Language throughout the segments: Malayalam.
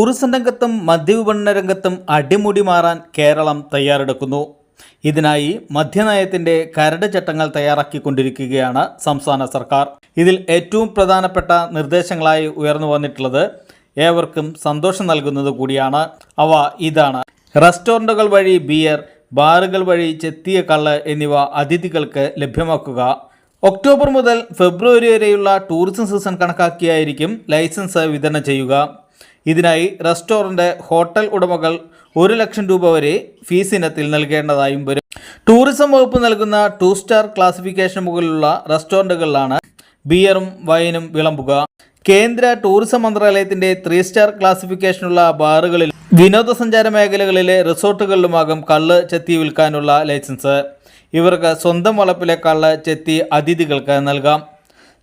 ടൂറിസം രംഗത്തും മദ്യവിപണന രംഗത്തും അടിമുടി മാറാൻ കേരളം തയ്യാറെടുക്കുന്നു. ഇതിനായി മദ്യനയത്തിന്റെ കരട് ചട്ടങ്ങൾ തയ്യാറാക്കിക്കൊണ്ടിരിക്കുകയാണ് സംസ്ഥാന സർക്കാർ. ഇതിൽ ഏറ്റവും പ്രധാനപ്പെട്ട നിർദ്ദേശങ്ങളായി ഉയർന്നു വന്നിട്ടുള്ളത് ഏവർക്കും സന്തോഷം നൽകുന്നത് കൂടിയാണ്. അവ ഇതാണ്. റെസ്റ്റോറന്റുകൾ വഴി ബിയർ ബാറുകൾ വഴി ചെത്തിയ കള്ള് എന്നിവ അതിഥികൾക്ക് ലഭ്യമാക്കുക. ഒക്ടോബർ മുതൽ ഫെബ്രുവരി വരെയുള്ള ടൂറിസം സീസൺ കണക്കാക്കിയായിരിക്കും ലൈസൻസ് വിതരണം ചെയ്യുക. ഇതിനായി റെസ്റ്റോറന്റ് ഹോട്ടൽ ഉടമകൾ ഒരു ലക്ഷം രൂപ വരെ ഫീസ് ഇനത്തിൽ നൽകേണ്ടതായും വരും. ടൂറിസം വകുപ്പ് നൽകുന്ന ടു സ്റ്റാർ ക്ലാസിഫിക്കേഷൻ മുകളിലുള്ള റെസ്റ്റോറന്റുകളിലാണ് ബിയറും വൈനും വിളമ്പുക. കേന്ദ്ര ടൂറിസം മന്ത്രാലയത്തിന്റെ ത്രീ സ്റ്റാർ ക്ലാസിഫിക്കേഷനുള്ള ബാറുകളിൽ വിനോദസഞ്ചാര മേഖലകളിലെ റിസോർട്ടുകളിലുമാകും കള്ള് ചെത്തി വിൽക്കാനുള്ള ലൈസൻസ്. ഇവർക്ക് സ്വന്തം വളപ്പിലെ കള്ള് ചെത്തി അതിഥികൾക്ക് നൽകാം.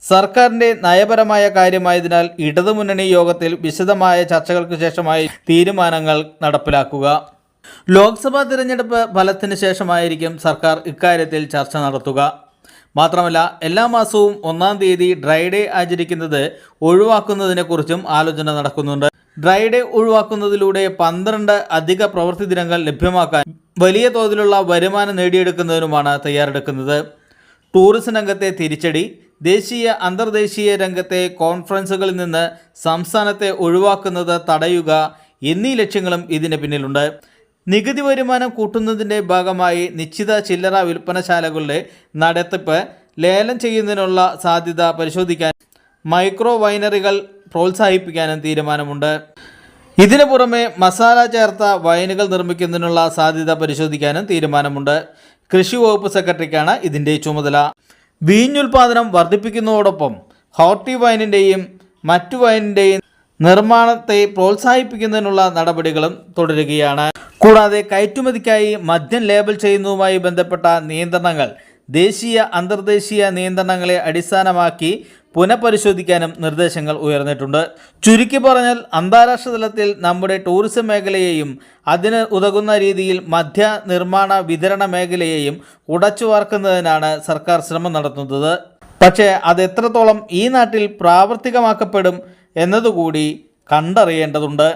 സർക്കാരിന്റെ നയപരമായ കാര്യമായതിനാൽ ഇടതുമുന്നണി യോഗത്തിൽ വിശദമായ ചർച്ചകൾക്ക് ശേഷമായി തീരുമാനങ്ങൾ നടപ്പിലാക്കുക. ലോക്സഭാ തിരഞ്ഞെടുപ്പ് ഫലത്തിന് ശേഷമായിരിക്കും സർക്കാർ ഇക്കാര്യത്തിൽ ചർച്ച നടത്തുക. മാത്രമല്ല എല്ലാ മാസവും ഒന്നാം തീയതി ഡ്രൈ ഡേ ആചരിക്കുന്നത് ഒഴിവാക്കുന്നതിനെക്കുറിച്ചും ആലോചന നടക്കുന്നുണ്ട്. ഡ്രൈ ഡേ ഒഴിവാക്കുന്നതിലൂടെ പന്ത്രണ്ട് അധിക പ്രവൃത്തി ദിനങ്ങൾ ലഭ്യമാക്കാൻ വലിയ തോതിലുള്ള വരുമാനം നേടിയെടുക്കുന്നതിനുമാണ് തയ്യാറെടുക്കുന്നത്. ടൂറിസം രംഗത്തെ തിരിച്ചടി ദേശീയ അന്തർദേശീയ രംഗത്തെ കോൺഫറൻസുകളിൽ നിന്ന് സംസ്ഥാനത്തെ ഒഴിവാക്കുന്നത് തടയുക എന്നീ ലക്ഷ്യങ്ങളും ഇതിന് പിന്നിലുണ്ട്. നികുതി വരുമാനം കൂട്ടുന്നതിന്റെ ഭാഗമായി നിശ്ചിത ചില്ലറ വിൽപ്പനശാലകളുടെ നടത്തിപ്പ് ലേലം ചെയ്യുന്നതിനുള്ള സാധ്യത പരിശോധിക്കാൻ മൈക്രോ വൈനറികൾ പ്രോത്സാഹിപ്പിക്കാനും തീരുമാനമുണ്ട്. ഇതിനു പുറമെ മസാല ചേർത്ത വൈനുകൾ നിർമ്മിക്കുന്നതിനുള്ള സാധ്യത പരിശോധിക്കാനും തീരുമാനമുണ്ട്. കൃഷി വകുപ്പ് സെക്രട്ടറിക്കാണ് ഇതിന്റെ ചുമതല. വീഞ്ഞുൽപാദനം വർദ്ധിപ്പിക്കുന്നതോടൊപ്പം ഹോർട്ടി വൈനിന്റെയും മറ്റു വൈനിന്റെയും നിർമ്മാണത്തെ പ്രോത്സാഹിപ്പിക്കുന്നതിനുള്ള നടപടികളും തുടരുകയാണ്. കൂടാതെ കയറ്റുമതിക്കായി മദ്യം ലേബൽ ചെയ്യുന്നതുമായി ബന്ധപ്പെട്ട നിയന്ത്രണങ്ങൾ ദേശീയ അന്തർദേശീയ നിയന്ത്രണങ്ങളെ അടിസ്ഥാനമാക്കി പുനഃപരിശോധിക്കാനും നിർദ്ദേശങ്ങൾ ഉയർന്നിട്ടുണ്ട്. ചുരുക്കി പറഞ്ഞാൽ അന്താരാഷ്ട്ര തലത്തിൽ നമ്മുടെ ടൂറിസം മേഖലയെയും അതിന് ഉതകുന്ന രീതിയിൽ മധ്യ നിർമ്മാണ വിതരണ മേഖലയെയും ഉടച്ചു വാർക്കുന്നതിനാണ് സർക്കാർ ശ്രമം നടത്തുന്നത്. പക്ഷേ അത് എത്രത്തോളം ഈ നാട്ടിൽ പ്രാവർത്തികമാക്കപ്പെടും എന്നതുകൂടി കണ്ടറിയേണ്ടതുണ്ട്.